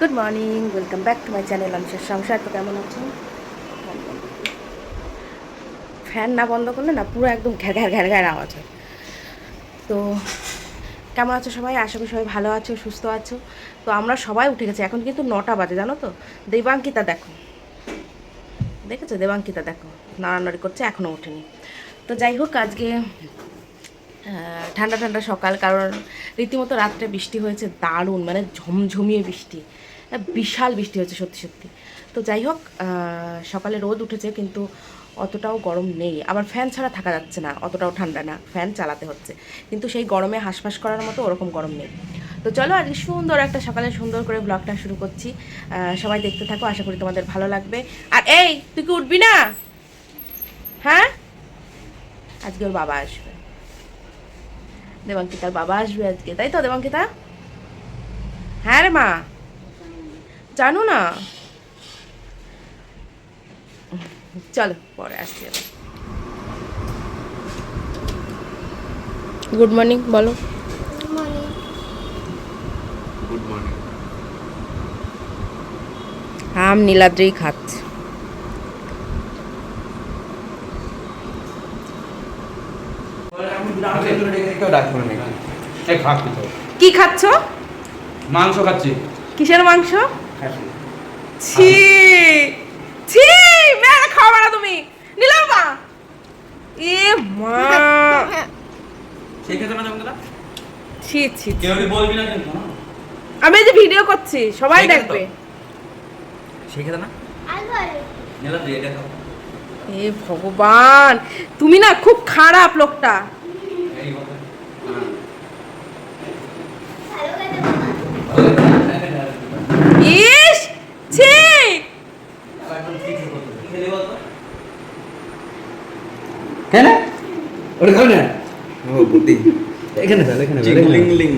Good morning welcome back to my channel আমি সংসার, তো কেমন আছো? ফ্যান না বন্ধ করলে না পুরো একদম ঘ্যার ঘ্যার ঘ্যার ঘ্যার আওয়াজ হয়। তো কেমন আছো সবাই? আশা করি সবাই ভালো আছো, সুস্থ আছো। তো আমরা সবাই উঠে গেছি। এখন কিন্তু নটা বাজে, জানো তো? দেবাঙ্কিতা দেখো। দেখেছ? দেবাঙ্কিতা দেখো। নাড়ানাড়ি করছে এখনও ওঠেনি। তো যাই হোক, আজকে ঠান্ডা ঠান্ডা সকাল, কারণ রীতিমতো রাত্রে বৃষ্টি হয়েছে, দারুণ মানে ঝমঝমিয়ে বৃষ্টি। বিশাল বৃষ্টি হয়েছে, সত্যি সত্যি। তো যাই হোক সকালে রোদ উঠেছে, কিন্তু অতটাও গরম নেই। আবার ফ্যান ছাড়া থাকা যাচ্ছে না, অতটাও ঠান্ডা না ফ্যান চালাতে হচ্ছে। কিন্তু সেই গরমে হাঁসফাঁস করার মতো ওরকম গরম নেই। তো চলো, আজকে সুন্দর একটা সকালে সুন্দর করে ব্লগটা শুরু করছি। সবাই দেখতে থাকো, আশা করি তোমাদের ভালো লাগবে। আর এই, তুই কি উঠবি না? হ্যাঁ? আজকে ওর বাবা আসবে। দেবাঙ্কিতার বাবা আসবে আজকে, তাই তো দেবাঙ্কিতা? হ্যাঁ রে মা। জানো না? চলো পরে আসছি গুড মর্নিং বলো। গুড মর্নিং আম নীলাদ্রি খাচ্ছে কেউ ডাকবে না নাকি এই খাচ্ছি তো। কি খাচ্ছ? মাংস খাচ্ছি। কিসের মাংস? ছি ছি মেয়ে খাওয়া না তুমি। নিলাম মা এ মা। ছি ছি ছি। কেউ বলবি না কিন্তু? আমি এই যে ভিডিও করছি সবাই ঠিক আছে দেখবে। সেই খেতে না এ ভগবান তুমি না খুব খারাপ লোকটা। এই কথা ইস ছি কেন ওটা খাও না ও বুদ্ধি এখানে ফেল এখানে লিং লিং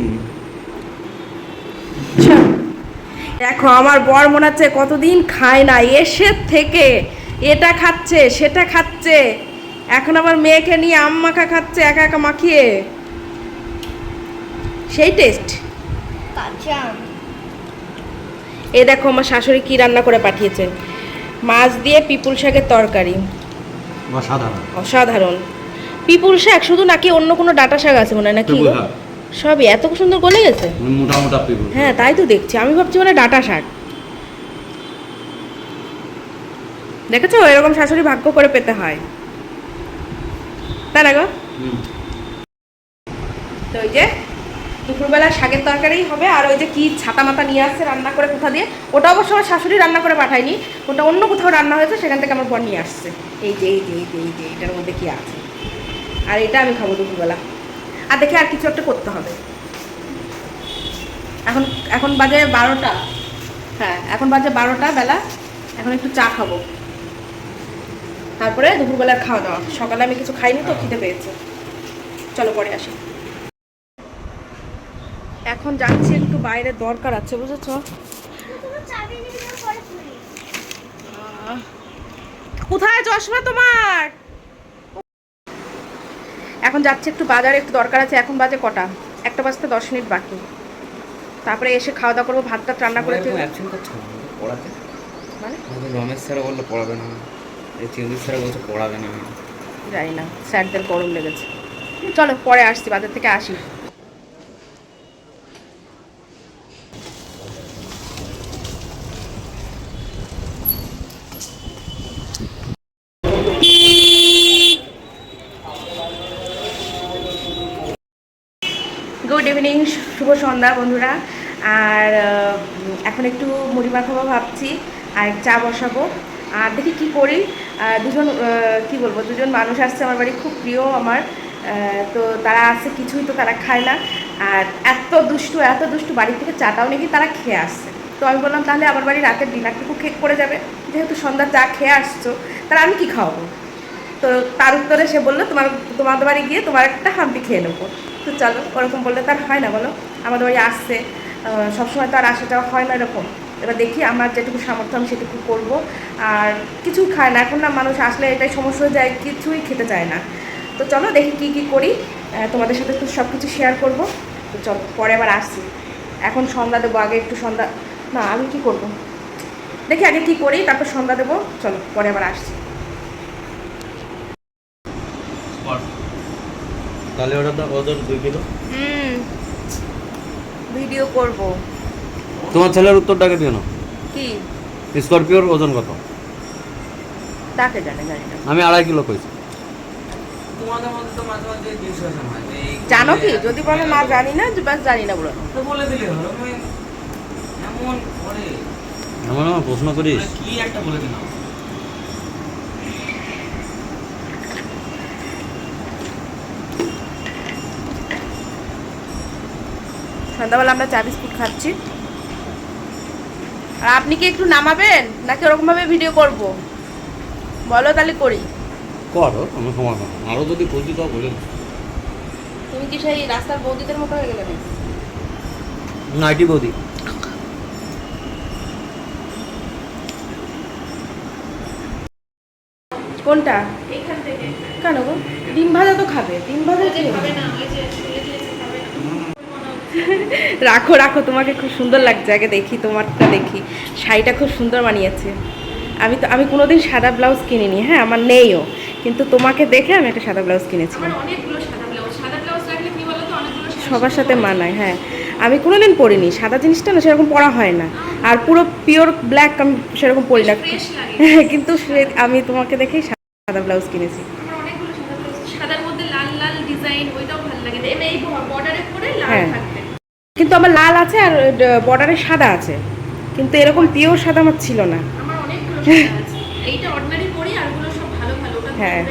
দেখো আমার বর মনে হচ্ছে কতদিন খায় না এসে থেকে এটা খাচ্ছে সেটা খাচ্ছে। এখন আবার মেয়েকে নিয়ে আম মাখা খাচ্ছে একা একা মাখিয়ে। সেই টেস্ট এ দেখো আমার শাশুড়ি কি রান্না করে পাঠিয়েছে। মাছ দিয়ে পিপুল শাকের তরকারি। অসাধারণ। অসাধারণ। পিপুল শাক শুধু নাকি অন্য কোনো ডাটা শাক আছে মনে হয় নাকি? সবই এত সুন্দর গলে গেছে? মোটা মোটা পিপুল হ্যাঁ তাই তো দেখছি। আমি ভাবছি মানে ডাটা শাক। দেখেছ? এরকম শাশুড়ি ভাগ্য করে পেতে হয়। তাই না গো? তো ওই যে দুপুরবেলা শাকের তরকারি হবে আর ওই যে কি ছাতা মাথা নিয়ে আসছে রান্না করে কোথা দিয়ে ওটা অবশ্য আমার শাশুড়ি রান্না করে পাঠায়নি। ওটা অন্য কোথাও রান্না হয়েছে সেখান থেকে আমার বর নিয়ে আসছে। এই যে এই যে এই যে এই যে এটার মধ্যে কি আছে? আর এটা আমি খাব দুপুরবেলা। আর দেখে আর কিছু একটা করতে হবে। এখন এখন বাজে বারোটা। হ্যাঁ এখন বাজে বারোটা বেলা। এখন একটু চা খাব। তারপরে দুপুরবেলার খাওয়া দাওয়া। সকালে আমি কিছু খাইনি তো, খিদে পেয়েছে। চলো পরে আসি। এখন যাচ্ছি একটু বাইরে, দরকার আছে, বুঝেছ? কোথায় চশমা তোমার? এখন যাচ্ছে একটু বাজারে একটু দরকার আছে এখন বাজে কটা? একটা বাজতে দশ মিনিট বাকি। তারপরে এসে খাওয়া দাওয়া করব ভাত টাত রান্না করে পড়াতে। মানে? রমেশ স্যার বলল পড়াবে না। চিন্দিত স্যার বলছে পড়াবে না। জানি না স্যারদের গরম লেগেছে। চলো পরে আসছি বাজার থেকে আসি গুড ইভিনিং শুভ সন্ধ্যা বন্ধুরা। আর এখন একটু মুড়ি মাখাবো ভাবছি, আর চা বসাবো। আর দেখি কি করি। দুজন কি বলব, দুজন মানুষ আসছে আমার বাড়ি, খুব প্রিয় আমার। তো তারা আসছে, কিছুই তো তারা খায় না। আর এত দুষ্টু এত দুষ্টু বাড়ি থেকে চাটাও নাকি তারা খেয়ে আসছে। তো আমি বললাম, তাহলে আমার বাড়ি রাতের ডিনারটুকু খেক করে যাবে। যেহেতু সন্ধ্যা চা খেয়ে আসছো, তাহলে আমি কি খাওয়াবো? তো তার উত্তরে সে বলল, তোমার, তোমাদের বাড়ি গিয়ে তোমার একটা হাম্পি খেয়ে নেব। তো চলো, ওরকম বললে তার হয় না, বলো? আমাদের বাড়ি আসছে। সবসময় তো আর আসা যাওয়া হয় না এরকম। এবার দেখি আমার যেটুকু সামর্থ্য আমি সেটুকু করব। আর কিছু খায় না। এখন না মানুষ আসলে এটাই সমস্যা হয়ে যায়, কিছুই খেতে চায় না। তো চলো, দেখি কি কি করি। তোমাদের সাথে একটু সব কিছু শেয়ার করব। তো চলো, পরে আবার আসছি। এখন সন্ধ্যা দেবো, আগে একটু সন্ধ্যা না আমি কি করব? দেখি আগে কি করি, তারপর সন্ধ্যা দেবো। চলো, পরে আবার আসছি। তাহলে ওটা তো ওজন দুই কিলো। হুম। ভিডিও করব। তোমার ছেলের উত্তরটাকে দিও না। কি? স্করপিওর ওজন কত? তাকে জানে জানি আমি আড়াই কিলো কইছি। তোমাদের মধ্যে তো মাঝে মাঝে ডিসকাশন হয় এই- জানো কি? যদি বলে না জানি না বাস জানি না বলো। তো বলে দিলে হলো এমন করে এমন আমার প্রশ্ন করিস। মানে কি একটা বলে দিলাম। সন্ধ্যাবেলা আমরা চা বিস্কুট খাচ্ছি। আর আপনি কি একটু নামাবেন? নাকি ওরকমভাবে ভিডিও করব? বলো তাহলে করি। করো আমার সমাধান আরও যদি বলছি তাও বলে তুমি কি সেই রাস্তার বৌদিদের মতো হয়ে গেলে? নাইটি বৌদি। কোনটা? এখান থেকে কেন গো? ডিম ভাজা তো খাবে। ডিম ভাজা খাবে না ওই যে চলে গিয়েছে খাবে না মনে হচ্ছে রাখো রাখো তোমাকে খুব সুন্দর লাগছে। আগে দেখি তোমারটা দেখি। শাড়িটা খুব সুন্দর বানিয়েছে। আমি তো আমি কোনোদিন সাদা ব্লাউজ কিনিনি হ্যাঁ আমার নেইও। কিন্তু তোমাকে দেখে আমি একটা সাদা ব্লাউজ কিনেছি আমার অনেকগুলো সাদা ব্লাউজ। সাদা ব্লাউজ রাখলে কি বলতো? অনেকগুলো সাদা সবার সাথে মানায় হ্যাঁ। আমি কোনোদিন পরিনি। সাদা জিনিসটা না সেরকম পরা হয় না। আর পুরো পিওর ব্ল্যাক আমি সেরকম পরি না। হ্যাঁ, কিন্তু সে- আমি তোমাকে দেখেই সাদা ব্লাউজ কিনেছি আমার অনেকগুলো সাদা ব্লাউজ সাদার মধ্যে লাল লাল ডিজাইন ওইটাও ভালো লাগে এমনি এই বর্ডারে করে লাল হ্যাঁ। থাকবে। কিন্তু আমার লাল আছে আর বর্ডারে সাদা আছে। কিন্তু এরকম পিওর সাদা আমার ছিল না। আমার অনেকগুলো এইটা অর্ডিনারি করি আর ওগুলো সব ভালো ভালো। ওটা হ্যাঁ।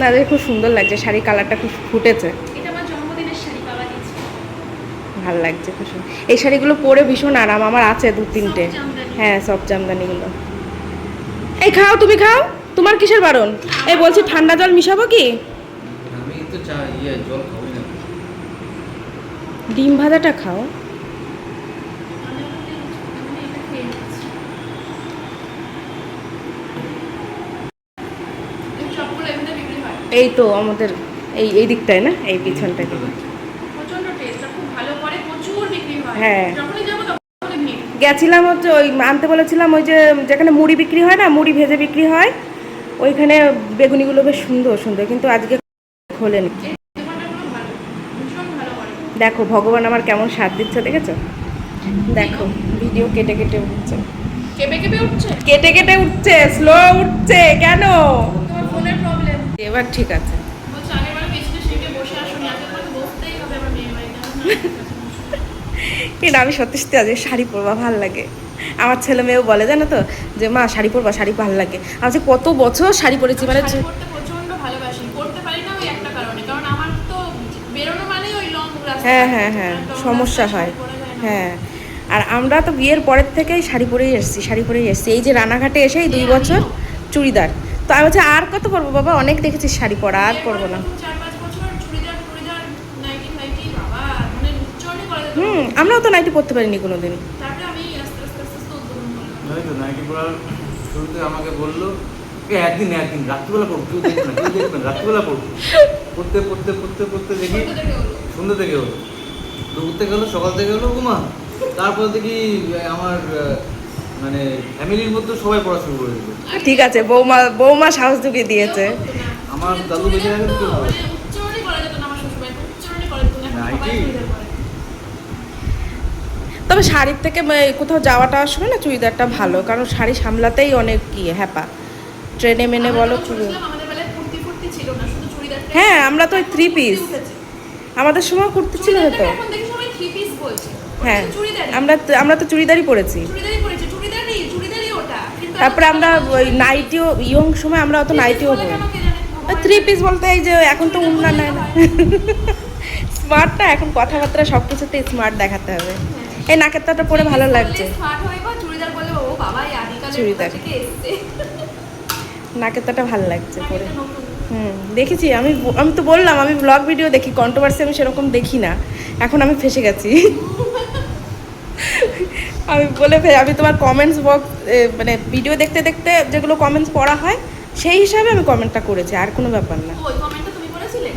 না দেখে খুব সুন্দর লাগছে শাড়ি কালারটা খুব ফুটেছে। এটা আমার জন্মদিনের শাড়ি বাবা দিয়েছে ভালো লাগছে খুব এই শাড়িগুলো পরে ভীষণ আরাম আমার আছে দু তিনটে। হ্যাঁ সব জামদানিগুলো। এই খাও তুমি খাও? তোমার কিসের বারণ? এই বলছি ঠান্ডা জল মিশাবো কি? আমি তো চা ইয়ে জল ডিম ভাজাটা খাও। এই হয় তো আমাদের এই এই দিকটায় না? এই পিছনটাকে প্রচণ্ড টেস্ট আর খুব ভালো করে প্রচুর বিক্রি হয়। যখনই যাব তখনই ভিড় গেছিলাম হচ্ছে ওই আনতে বলেছিলাম ওই যে যেখানে মুড়ি বিক্রি হয় না মুড়ি ভেজে বিক্রি হয় ওইখানে বেগুনিগুলো বেশ সুন্দর সুন্দর কিন্তু আজকে খোলেনি এই দোকানটাগুলো ভালো ভীষণ ভালো করে দেখো ভগবান আমার কেমন স্বাদ দিচ্ছে দেখেছ? দেখো ভিডিও কেটে কেটে উঠছে। কেঁপে কেঁপে উঠছে? কেটে কেটে উঠছে স্লো উঠছে কেন? তোমার ফোনের প্রবলেম এবার ঠিক আছে। কিন্তু আমি সত্যি সত্যি আজকে শাড়ি পরবা ভালো লাগে। আমার ছেলে মেয়েও বলে জানো তো যে মা শাড়ি পরবা শাড়ি ভালো লাগে। আমি কত বছর শাড়ি পরেছি? মানে শাড়ি পরতে প্রচণ্ড ভালোবাসি পরতে পারি না ওই একটা কারণে কারণ আমার তো বেরোনো মানেই ওই লং রাস্তা হ্যাঁ হ্যাঁ হ্যাঁ সমস্যা হয়। হ্যাঁ আর আমরা তো বিয়ের পরের থেকেই শাড়ি পরেই এসেছি, শাড়ি পরেই এসেছি। এই যে রানাঘাটে এসেই দুই বছর চুড়িদার। তো আমি বলছি, আর কত পরবো বাবা? অনেক দেখেছি শাড়ি পরা, আর পরবো না। হুম, আমরাও তো নাইটি পরতে পারিনি পড়ার শুরুতে আমাকে বলল একদিন একদিন, রাত্রিবেলা পড়ব রাত্রিবেলা পড়ব পড়তে পড়তে পড়তে পড়তে দেখি সন্ধ্যা থেকে হলো। দুপুর থেকে হলো সকাল থেকে হলো ঘুমা তারপর দেখি আমার মানে ফ্যামিলির মধ্যে সবাই পড়া শুরু করে দিল ঠিক আছে বৌমা বৌমা সাহস জুগিয়ে দিয়েছে। আমার দাদু বেঁচে থাকলে তো মানে। তবে শাড়ির থেকে কোথাও যাওয়াটা আসবে না চুড়িদারটা ভালো কারণ শাড়ি সামলাতেই অনেক কি হ্যাপা ট্রেনে মেনে বলো হ্যাঁ, আমরা তো piece। উঠেছে। আমাদের সময় কুর্তি ছিল তো। হ্যাঁ আমরা তো- আমরা তো চুড়িদারই পরেছি। তারপরে আমরা ওই নাইটিও ইয়ং সময় আমরা অত নাইটিও? ভগবান থ্রি পিস বলতে এই যে এখন তো উন্না চুড়িদার নেয় না বললেই স্মার্ট না এখন কথাবার্তা সব কিছুতে স্মার্ট দেখাতে হবে। এই নাকের তাটা পরে ভালো লাগছে। চুড়িদার। নাকের তাটা ভালো লাগছে পরে। হুম দেখেছি আমি আমি তো বললাম আমি ব্লগ ভিডিও দেখি কন্ট্রোভার্সি আমি সেরকম দেখি না। এখন আমি ফেসে গেছি। আমি বলে আমি তোমার কমেন্টস বক্স মানে ভিডিও দেখতে দেখতে যেগুলো কমেন্টস পড়া হয় সেই হিসাবে আমি কমেন্টটা করেছি আর কোনো ব্যাপার না?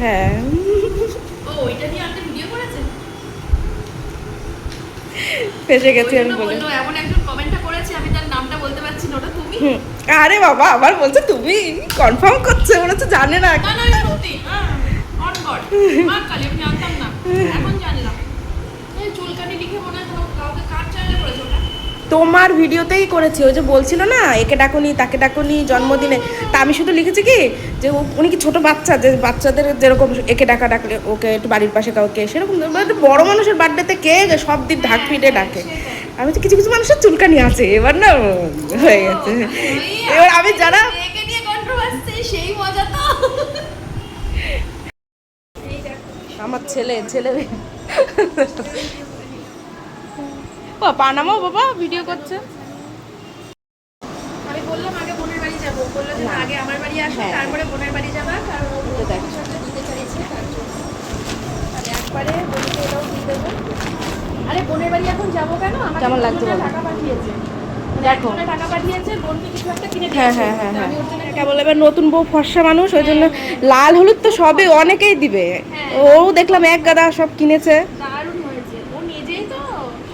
হ্যাঁ? ফেসে গেছি আমি বলে। এমন একজন কমেন্টটা করেছে আমি তার নামটা বলতে পারছি না ওটা তুমি হুম। আরে বাবা আবার বলছে তুমি কনফার্ম করছে ওরা তো জানে না। মনে হয় তোমার ভিডিওতেই করেছি ওই যে বলছিল না একে ডাকুনি তাকে ডাকুনি জন্মদিনে। তা আমি শুধু লিখেছি কি যে উনি কি ছোট বাচ্চা যে বাচ্চাদের যেরকম একে ডাকা ডাকলে ওকে একটু বাড়ির পাশে কাউকে সেরকম। মানে বড় মানুষের বার্থডেতে কে সব দিন ঢাক পিটে ডাকে। আমি তো কিছু কিছু মানুষের চুলকানি আছে এবার না হয়ে গেছে এবার আমি যারা মেয়েকে নিয়ে কন্ট্রোভার্সি সেই মজা তো আমার ছেলে ছেলে ও পানামো বাবা ভিডিও করছে আমি বললাম আগে বোনের বাড়ি যাব বলল যে। আগে আমার বাড়ি আসো হ্যাঁ। তারপরে বোনের বাড়ি যাবা কারণ ও দেখ। দিতে চাইছে তার জন্য একবারে বোনকে এটাও দিয়ে দেবো আরে বোনের বাড়ি এখন যাব কেন? আমাকে কেমন লাগছে টাকা পাঠিয়েছে। মানে দেখো। টাকা পাঠিয়েছে বোনকে কিছু একটা কিনে হ্যাঁ হ্যাঁ হ্যাঁ হ্যাঁ। আমি কেবল এবার নতুন বউ ফর্সা মানুষ ওই জন্য হ্যাঁ, লাল হলুদ তো সবে অনেকেই দিবে। ও দেখলাম এক গাদা সব কিনেছে।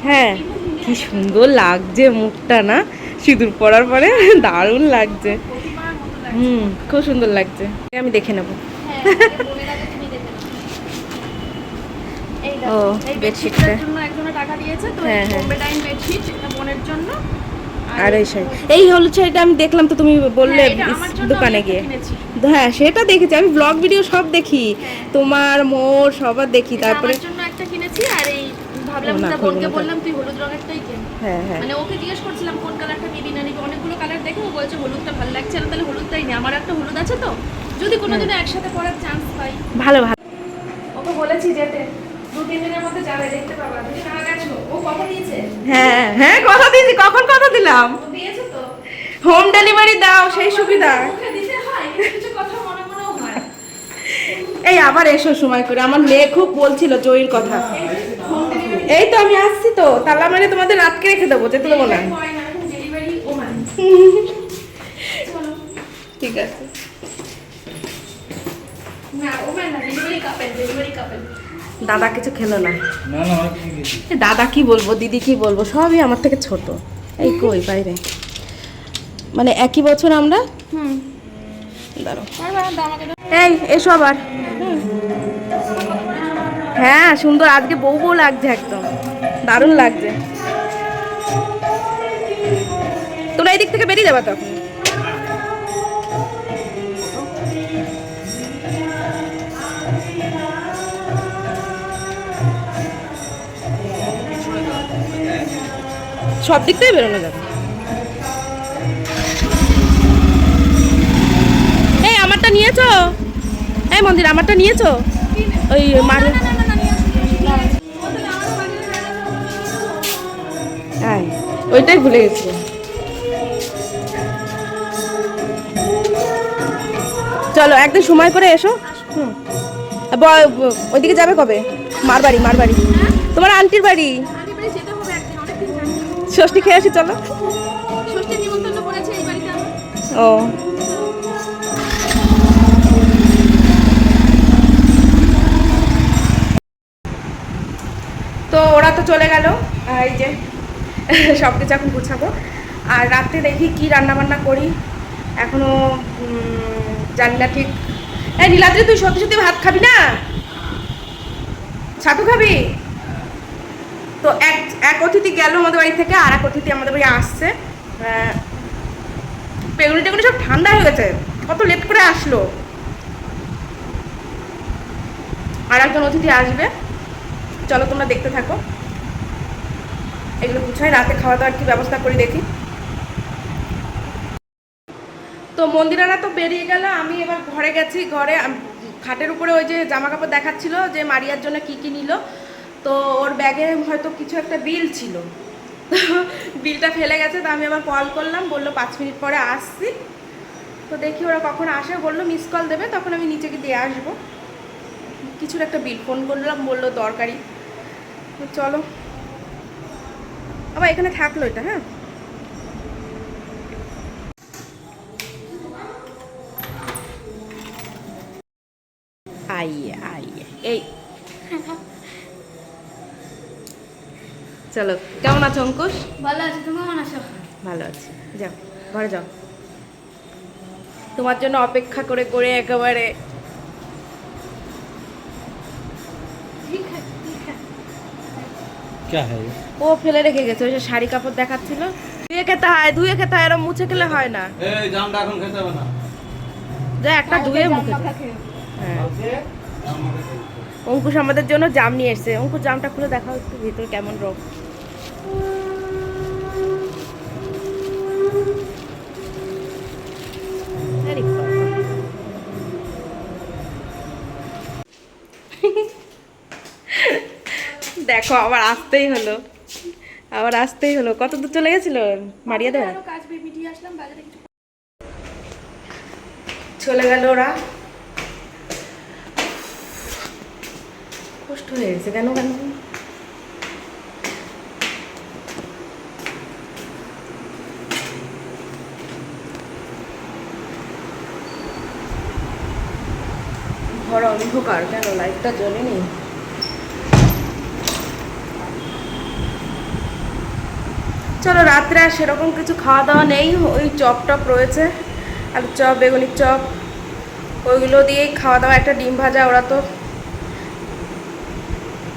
হ্যাঁ। কি সুন্দর লাগছে মুখটা না? সিঁদুর পরার পরে দারুণ লাগছে। হুম খুব সুন্দর লাগছে। আমি দেখে নেব হ্যাঁ আগে বোনের আগে তুমি দেখে নাও। এই দেখো, ও, এই বেডশিটটার জন্য একজনের টাকা দিয়েছে তো হ্যাঁ, হ্যাঁ। বোম্বে ডাইন বেডশিট এটা বোনের জন্য। আর এই হলুদ শাড়িটা আমি দেখলাম তো তুমি বললে হ্যাঁ, দোকানে গিয়ে। হ্যাঁ সেটা দেখেছি। আমি ব্লগ ভিডিও সব দেখি। তোমার মোর সবার দেখি তারপরে জন্য একটা কিনেছি আর এই ভাবলাম বোনকে বললাম তুই হলুদ রঙেরটাই কেন। হ্যাঁ হ্যাঁ। মানে ওকে জিজ্ঞেস করছিলাম কোন কালারটা নিবি? না নিবি। অনেকগুলো কালার দেখে ও বলছে হলুদটা ভালো লাগছে না তাহলে হলুদটাই নে। আমার একটা হলুদ আছে তো। যদি কোনোদিন একসাথে চান্স পাই। ভালো ভালো। ওকে বলেছি যেতে। হ্যাঁ হ্যাঁ কথা দিয়েছি কখন কথা দিলাম? হোম ডেলিভারি দাও সেই সুবিধা। এই আবার এসো সময় করে। আমার মেয়ে খুব বলছিল জয়ীর কথা। এই তো আমি আসছি তো। তাহলে মানে তোমাদের রাতকে রেখে দেবো যেতে দেবো না। ঠিক আছে। না ওমান না ডেলিভারি কাপেল ডেলিভারি কাপেল দাদা কিছু খেলো না। দাদা কি বলব দিদি কি বলব সবই আমার থেকে ছোট। এই কই বাইরে। মানে একই বছর আমরা? হুম। এই এসো আবার। হ্যাঁ সুন্দর আজকে বউ বউ লাগছে একদম। দারুণ লাগছে। তোমরা এই দিক থেকে বেরিয়ে যাবা তখন। সব দিক থেকে বেরোনো যাবে। এই, আমারটা নিয়েছো? এই মন্দির, আমারটা নিয়েছো? ওই মার ওইটাই ভুলে গেছি। চলো, একদিন সময় করে এসো। হুম। ওইদিকে যাবে কবে? মার বাড়ি মার বাড়ি তোমার আন্টির বাড়ি। ষষ্ঠী খেয়ে আসি চলো। ও। তো ওরা তো চলে গেল এই যে সব কিছু এখন গুছাবো। আর রাত্রে দেখি কি রান্না বান্না করি। এখনও জানি না ঠিক। এই নীলাদ্রি তুই সত্যি সত্যি ভাত খাবি না? ছাতু খাবি? তো এক এক অতিথি গেল আমাদের বাড়ি থেকে, আর এক অতিথি আমাদের বাড়ি আসছে। পেগুনি টেগুনি সব ঠান্ডা হয়ে গেছে, কত লেট করে আসলো। আর একজন অতিথি আসবে। চলো তোমরা দেখতে থাকো। এগুলো গুছাই রাতে খাওয়া দাওয়ার কি ব্যবস্থা করি দেখি। তো মন্দিরারা তো বেরিয়ে গেল, আমি এবার ঘরে গেছি, ঘরে খাটের উপরে ওই যে জামা কাপড় দেখাচ্ছিল যে মারিয়ার জন্য কি কি নিল। তো ওর ব্যাগে হয়তো কিছু একটা বিল ছিল। বিলটা ফেলে গেছে, তো আমি আবার কল করলাম, বলল পাঁচ মিনিট পরে আসছি। তো দেখি ওরা কখন আসে বলল মিস কল দেবে, তখন আমি নিচে দিয়ে আসব। কিছুর একটা বিল ফোন করলাম, বলল, দরকারি। তো চলো। আবার এখানে থাকল এটা হ্যাঁ? আইয়ে আইয়ে, এই। চলো কেমন আছো অঙ্কুশ? ভালো আছি তুমি কেমন আছো? ভালো আছি। যাও ঘরে যাও। তোমার জন্য অপেক্ষা করে করে একেবারে। ও ফেলে রেখে গেছে ওই শাড়ি কাপড় দেখাচ্ছিল। ধুয়ে খেতে হয় ধুয়ে খেতে হয় এরম মুছে খেলে হয় না। না। যা একটা হ্যাঁ, ধুয়ে মুখে। হ্যাঁ। অঙ্কুশ আমাদের জন্য জাম নিয়ে এসছে। অঙ্কুশ জামটা খুলে দেখাও একটু ভিতরে কেমন রোগ দেখো আবার আসতেই হলো। আবার আসতেই হলো। কত দূর চলে গেছিল? মারিয়া দেওয়া চলে গেল ওরা। কষ্ট হয়ে গেছে। কেন কেন? ঘর অন্ধকার। কেন লাইটটা জ্বলেনি চলো, রাত্রে আর সেরকম কিছু খাওয়া দাওয়া নেই। ওই চপ টপ রয়েছে। আলু চপ বেগুনির চপ, ওইগুলো দিয়েই খাওয়া দাওয়া। একটা ডিম ভাজা, ওরা তো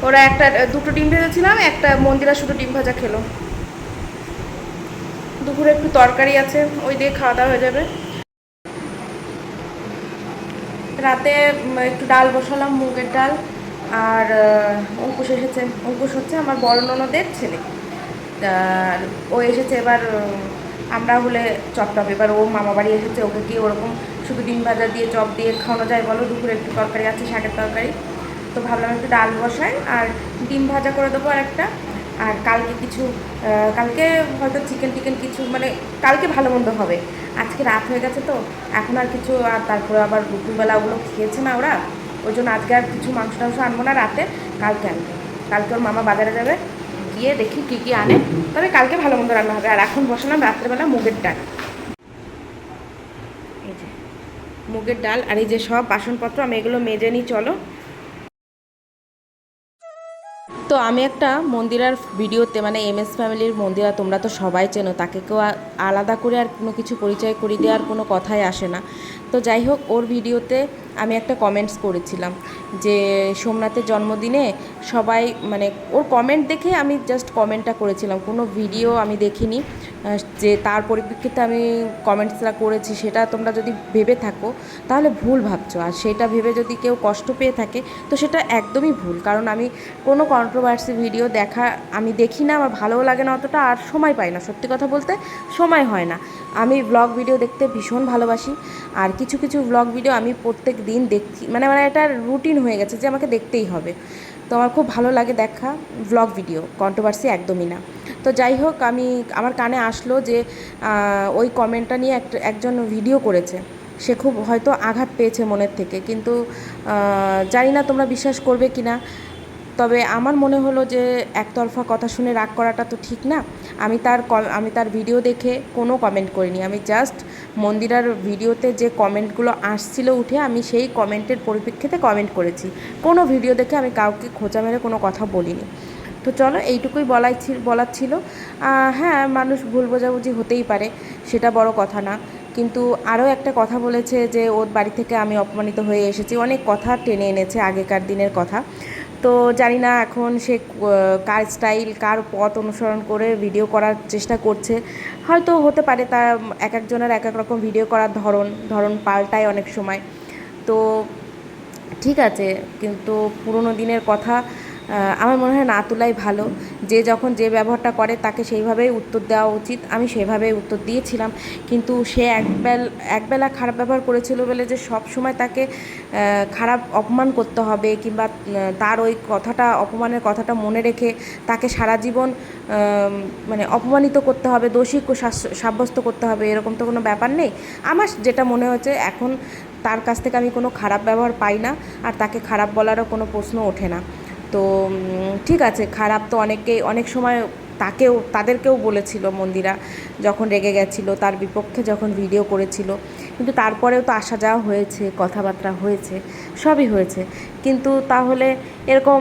ওরা একটা, দুটো ডিম ভেজেছিলাম, একটা মন্দিরা শুধু ডিম ভাজা খেলো। দুপুরে একটু তরকারি আছে, ওই দিয়ে খাওয়া দাওয়া হয়ে যাবে। রাতে একটু ডাল বসালাম, মুগের ডাল আর অঙ্কুশ এসেছে। অঙ্কুশ হচ্ছে আমার বড় ছেলে। আর ও এসেছে এবার আমরা হলে চপ টপ। এবার ও মামা বাড়ি এসেছে, ওকে কি ওরকম শুধু ডিম ভাজা দিয়ে, চপ দিয়ে খাওয়ানো যায় বলো, দুপুরে একটু তরকারি আছে, শাকের তরকারি। তো ভাবলাম একটু ডাল বসাই, আর ডিম ভাজা করে দেবো আর একটা আর কালকে কিছু কালকে হয়তো চিকেন টিকেন কিছু মানে কালকে ভালো মন্দ হবে। আজকে রাত হয়ে গেছে তো, এখন আর কিছু, আর তারপরে আবার দুপুরবেলা ওগুলো খেয়েছে না ওরা। ওই জন্য আজকে আর কিছু মাংস টাংস আনব না রাতে, কালকে আনব। কালকে ওর মামা বাজারে যাবে, গিয়ে দেখি কী কী আনে। তবে কালকে ভালো মন্দ রান্না হবে। আর এখন বসালাম রাত্রেবেলা মুগের ডাল। এই যে, মুগের ডাল আর এই যে সব বাসনপত্র, আমি এগুলো মেজে নিই, চলো। তো আমি একটা মন্দিরার ভিডিওতে মানে এম এস ফ্যামিলির মন্দিরা তোমরা তো সবাই চেনো, তাকে কেউ আলাদা করে আর কোনো কিছু পরিচয় করিয়ে দেওয়ার কোনো কথাই আসে না। তো যাই হোক, ওর ভিডিওতে আমি একটা কমেন্টস করেছিলাম যে সোমনাথের জন্মদিনে সবাই মানে ওর কমেন্ট দেখে আমি জাস্ট কমেন্টটা করেছিলাম। কোনো ভিডিও আমি দেখিনি। যে তার পরিপ্রেক্ষিতে আমি কমেন্টসটা করেছি, সেটা তোমরা যদি ভেবে থাকো, তাহলে ভুল ভাবছ। আর সেটা ভেবে যদি কেউ কষ্ট পেয়ে থাকে, তো সেটা একদমই ভুল। কারণ আমি কোনো কন্ট্রোভার্সি ভিডিও দেখা আমি দেখি না, আমার ভালোও লাগে না অতটা, আর সময় পাই না। সত্যি কথা বলতে সময় হয় না। আমি ব্লগ ভিডিও দেখতে ভীষণ ভালোবাসি। আর কিছু কিছু ব্লগ ভিডিও আমি প্রত্যেক দিন দেখি মানে আমার একটা রুটিন হয়ে গেছে যে আমাকে দেখতেই হবে। তো আমার খুব ভালো লাগে দেখা ব্লগ ভিডিও কন্ট্রোভার্সি একদমই না। তো যাই হোক, আমি, আমার কানে আসলো যে ওই কমেন্টটা নিয়ে এক একজন ভিডিও করেছে। সে খুব হয়তো আঘাত পেয়েছে মনের থেকে, কিন্তু জানি না তোমরা বিশ্বাস করবে কি না তবে আমার মনে হলো যে একতরফা কথা শুনে রাগ করাটা তো ঠিক না। আমি তার আমি তার ভিডিও দেখে কোনো কমেন্ট করিনি। আমি জাস্ট মন্দিরার ভিডিওতে যে কমেন্টগুলো আসছিল উঠে আমি সেই কমেন্টের পরিপ্রেক্ষিতে কমেন্ট করেছি। কোনো ভিডিও দেখে আমি কাউকে খোঁচা মেরে কোনো কথা বলিনি। তো চলো এইটুকুই বলাই বলার ছিল। হ্যাঁ মানুষ ভুল বোঝাবুঝি হতেই পারে, সেটা বড় কথা না। কিন্তু আরও একটা কথা বলেছে যে, ওর বাড়ি থেকে আমি অপমানিত হয়ে এসেছি। অনেক কথা টেনে এনেছে আগেকার দিনের কথা। তো জানি না এখন সে কার স্টাইল, কার পথ অনুসরণ করে ভিডিও করার চেষ্টা করছে। হয়তো হতে পারে তার এক একজনের এক এক রকম ভিডিও করার ধরন ধরন পাল্টায় অনেক সময়। তো ঠিক আছে, কিন্তু পুরনো দিনের কথা আমার মনে হয় না তোলাই ভালো। যে যখন যে ব্যবহারটা করে তাকে সেইভাবেই উত্তর দেওয়া উচিত। আমি সেভাবেই উত্তর দিয়েছিলাম। কিন্তু সে একবেল, একবেলা খারাপ ব্যবহার করেছিল বলে যে সব সময় তাকে খারাপ অপমান করতে হবে কিংবা তার ওই কথাটা, অপমানের কথাটা মনে রেখে তাকে সারা জীবন মানে অপমানিত করতে হবে, দোষী সাব্যস্ত করতে হবে, এরকম তো কোনো ব্যাপার নেই। আমার যেটা মনে হচ্ছে এখন তার কাছ থেকে আমি কোনো খারাপ ব্যবহার পাই না। আর তাকে খারাপ বলারও কোনো প্রশ্ন ওঠে না। তো ঠিক আছে, খারাপ তো অনেকেই, অনেক সময় তাকেও, তাদেরকেও বলেছিল মন্দিরা যখন রেগে গেছিল, তার বিপক্ষে যখন ভিডিও করেছিল। কিন্তু তারপরেও তো আসা যাওয়া হয়েছে, কথাবার্তা হয়েছে, সবই হয়েছে। কিন্তু তাহলে এরকম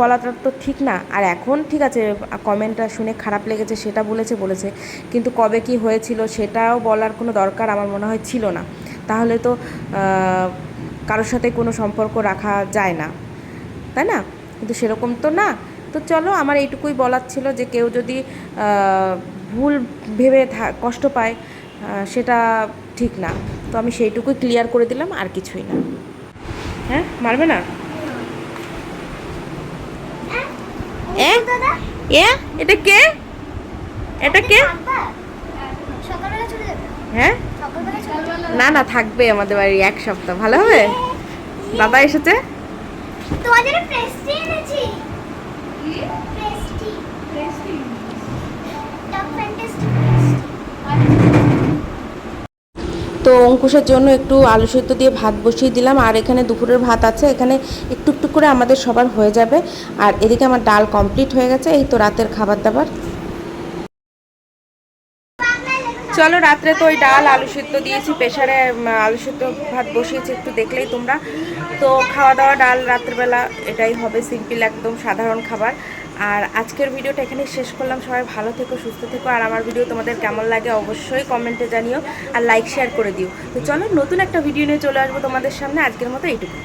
বলাটা তো ঠিক না। আর এখন ঠিক আছে কমেন্টটা শুনে খারাপ লেগেছে, সেটা বলেছে বলেছে। কিন্তু কবে কি হয়েছিল সেটাও বলার কোনো দরকার আমার মনে হয় ছিল না। তাহলে তো কারোর সাথে কোনো সম্পর্ক রাখা যায় না। তাই না? কিন্তু সেরকম তো না। তো চলো, আমার এইটুকুই বলার ছিল যে কেউ যদি ভুল ভেবে কষ্ট পায় সেটা ঠিক না। তো আমি সেইটুকুই ক্লিয়ার করে দিলাম, আর কিছুই না। হ্যাঁ মারবে না? এটা কে? এটা কে? হ্যাঁ? না না, থাকবে আমাদের বাড়ি এক সপ্তাহ। ভালো হবে? দাদা এসেছে? তোমার জন্য প্রেস্টি এনেছি প্রেস্টি প্রেস্টি টপ ফ্যান্টাস্টিক তো অঙ্কুশের জন্য একটু আলু সেদ্ধ দিয়ে ভাত বসিয়ে দিলাম। আর এখানে দুপুরের ভাত আছে। এখানে একটু একটু করে আমাদের সবার হয়ে যাবে। আর এদিকে আমার ডাল কমপ্লিট হয়ে গেছে। এই তো রাতের খাবার দাবার। চলো রাত্রে তো ওই ডাল আলু সেদ্ধ দিয়েছি। প্রেশারে আলু সেদ্ধ ভাত বসিয়েছি। একটু দেখলেই তোমরা তো খাওয়া দাওয়া ডাল রাত্রেবেলা, এটাই হবে সিম্পল একদম সাধারণ খাবার। আর আজকের ভিডিওটা এখানে শেষ করলাম। সবাই ভালো থেকো, সুস্থ থেকো। আর আমার ভিডিও তোমাদের কেমন লাগে অবশ্যই কমেন্টে জানিও আর লাইক শেয়ার করে দিও। তো চলো নতুন একটা ভিডিও নিয়ে চলে আসব তোমাদের সামনে। আজকের মতো এইটুকু